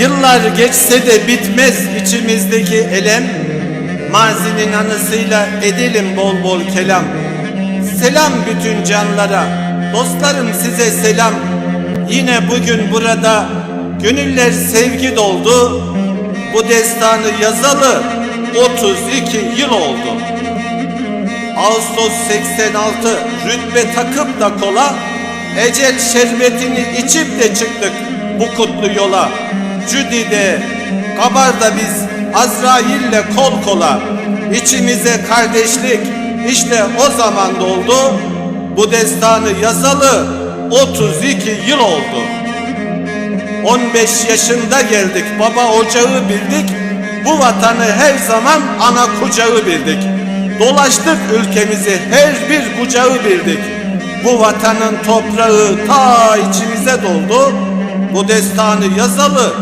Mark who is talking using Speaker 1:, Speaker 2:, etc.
Speaker 1: Yıllar geçse de bitmez içimizdeki elem. Mazinin anısıyla edelim bol bol kelam. Selam bütün canlara Dostlarım size selam. Yine bugün burada Gönüller sevgi doldu. Bu destanı yazalı 32 yıl oldu. Ağustos 86 rütbe takıp da kola Ecel şerbetini içip de çıktık bu kutlu yola Cüdi'de Kabar'da biz Azrail'le kol kola. İçimize kardeşlik işte o zaman doldu Bu destanı yazalı 32 yıl oldu. 15 yaşında geldik baba ocağı bildik. Bu vatanı her zaman ana kucağı bildik. Dolaştık ülkemizi her bir bucağı bildik. Bu vatanın toprağı ta içimize doldu. Bu destanı yazalı